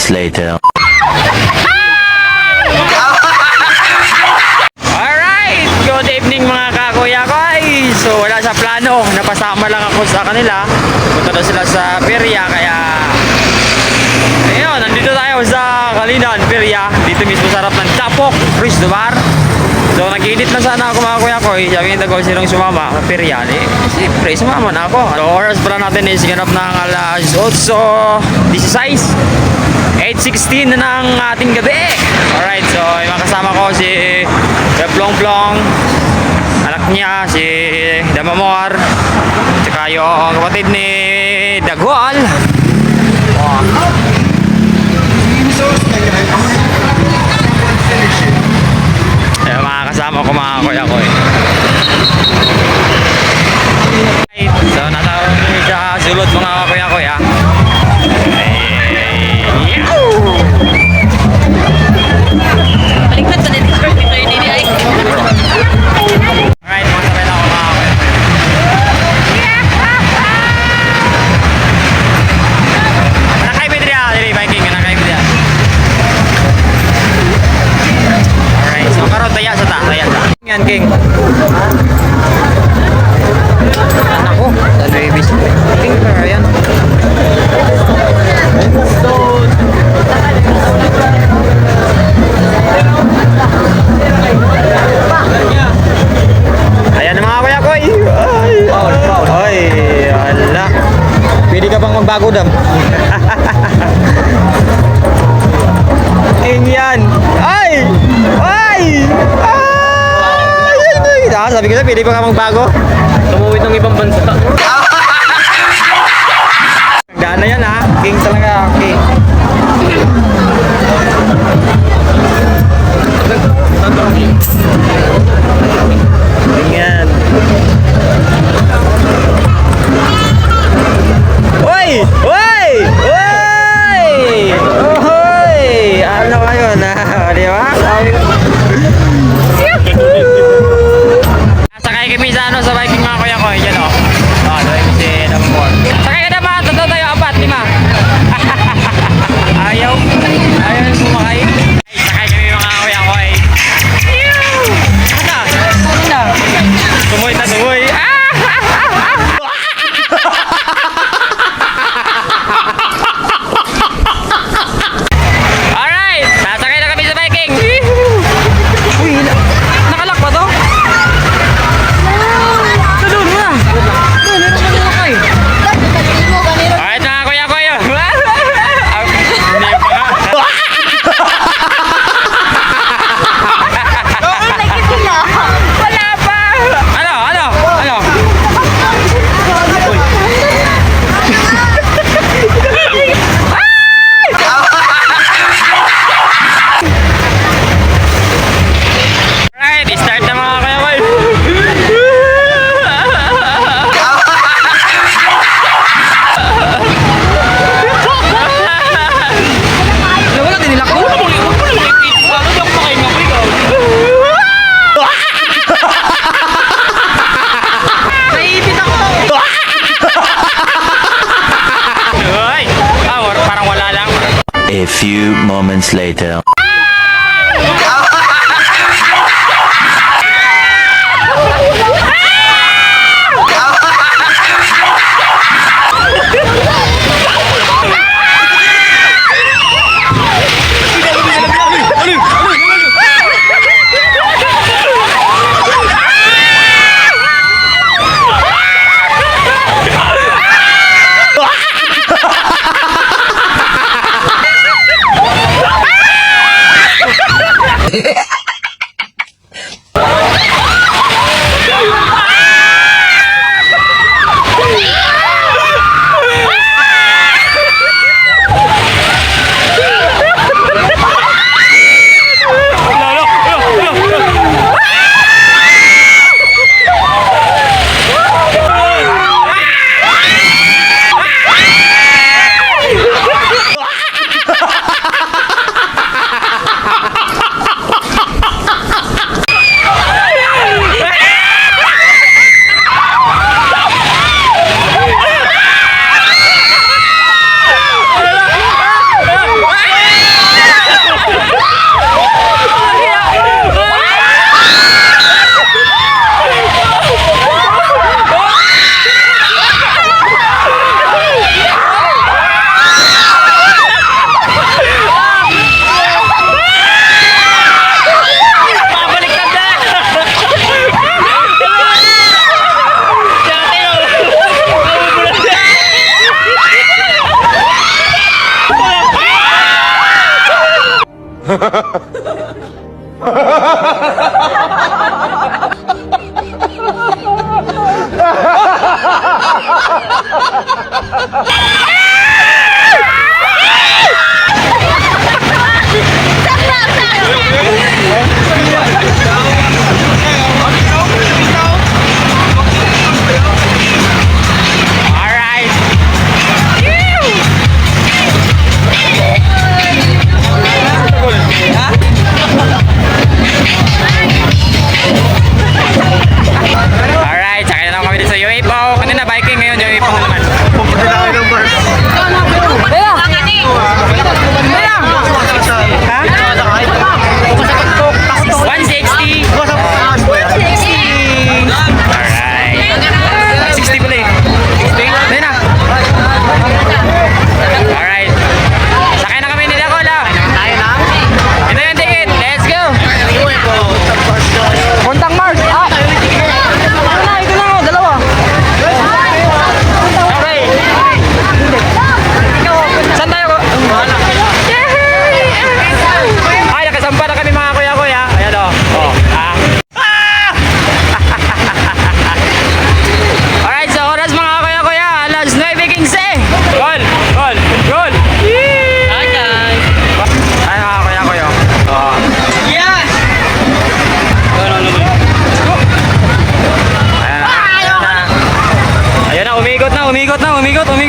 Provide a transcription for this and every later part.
Moments later. Alright! Good evening mga kakuya ko So wala sa plano, napasama lang ako sa kanila. Punta daw sila sa Peria kaya Ayun, nandito tayo sa Kalinan, Peria Dito mismo sa harap ng Tapok, Cristo Bar. So nag-edit na sana ako mga kuya ko. Eh. Sabi nito ko sinong sumama sa Peria eh, Siyempre, sumama na ako. So oras pala natin is ganap ng alas 8 16 8.16 na ng ating gabi. Alright, so yung kasama ko si Kuya Plong anak niya si Damamor, tsaka yung kapatid ni Dagwal. Oh. Ayun, mga kasama ko mga kuya ko eh. So, natawag niyo sa sulod mga kuya ko ya. Ooh. Magbago. Tumuwid ng ibang bansa. Gana na yan ha. King talaga. King. Ganyan. Later.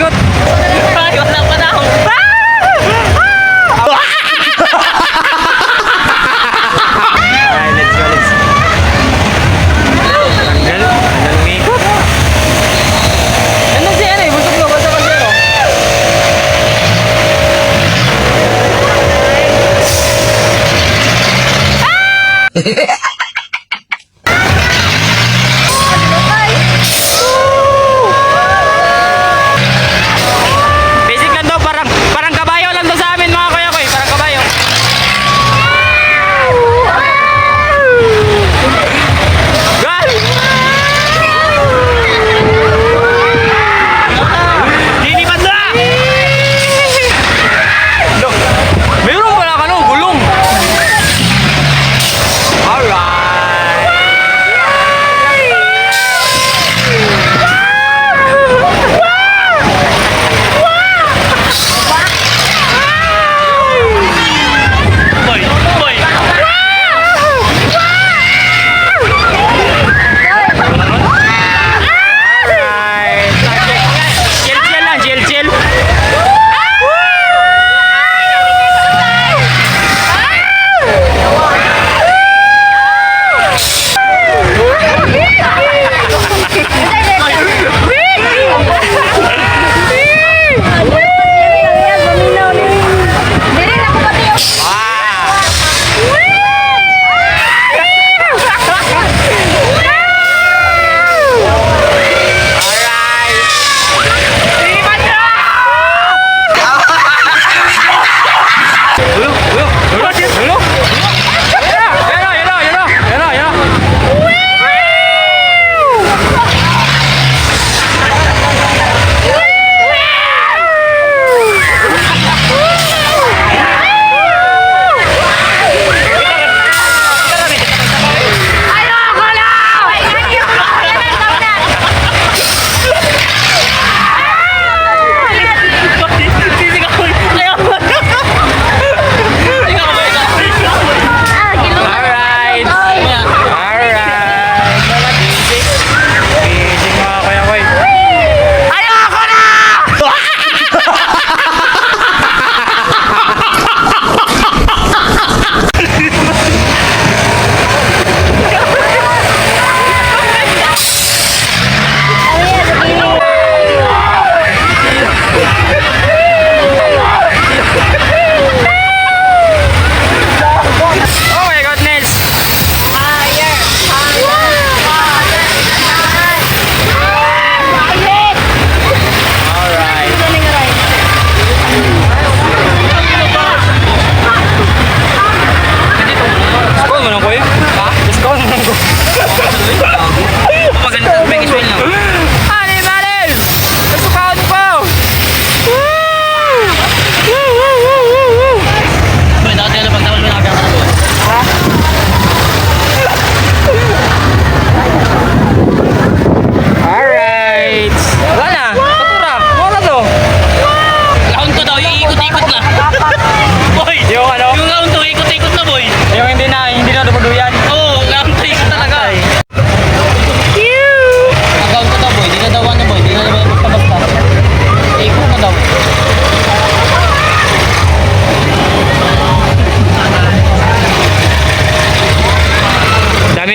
Umigot. Ay, wala pa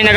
nag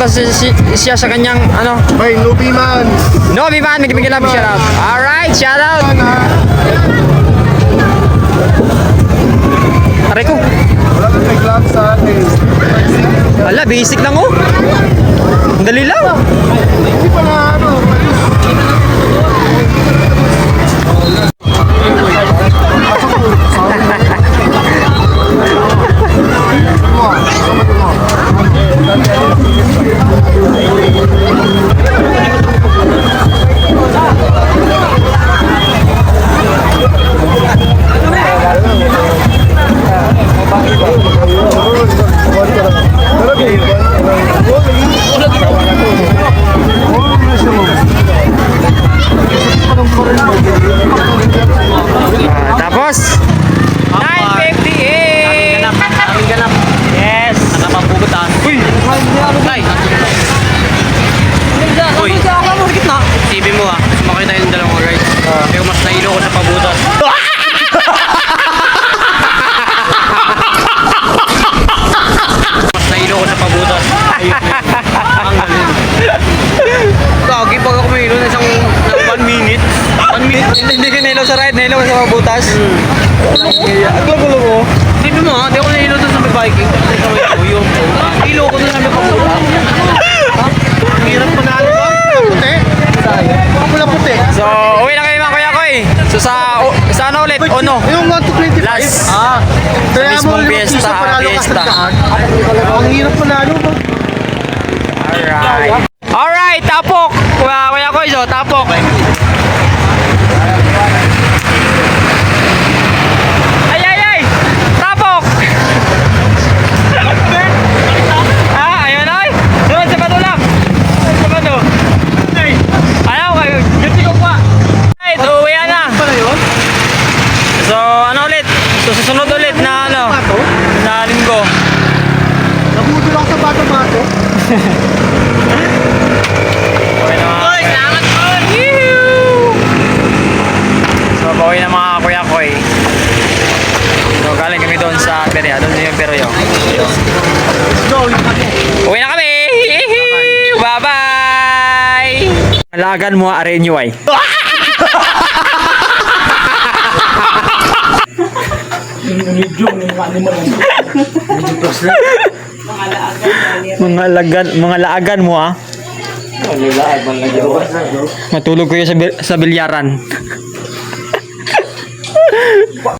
nagpabutas si- si- siya sa kanyang, ano, May Nubi man. no, Vivan, magbigay lang shout out. Alright, shout out. Aray ko, Wala kang may gloves sa akin. ala, basic lang oh. Ang dali lang. Hindi pa na ano. Ang gulo mo. Hindi mo ah, di ako nahilo doon sa may biking. Sa may tuyong. Hilo ko doon sa may pabutas. Ang hirap manalo ba? Puti. Pula puti. So, uwi na kayo mga kuya ko eh. So, sa, o- sa ano ulit? Ono. Yung 1 to 25. Last. Ah. Kaya mo fiesta. sa daan. Ang hirap manalo ba? Alright. Alright, tapok. Kuya, kuya ko iso, tapok. Ay, ay, ay! Tapok! ah, ayun ay! Sunod sa bato lang! Sunod sa bato. Ayaw kayo, duty ko pa. Ay, uwi na. So, ano ulit? So, susunod ulit na ano? Na linggo. Nabudol ako sa bato-bato. Okay na mga Uy, salamat po! So, bawi na mga kuya ko eh. So, galing kami doon din yung Perio. Uwi na kami! Bye-bye! Alagan mo are nyo ay. mga lagan, mga laagan mo ah. Matulog kayo sa, bil- sa bilyaran.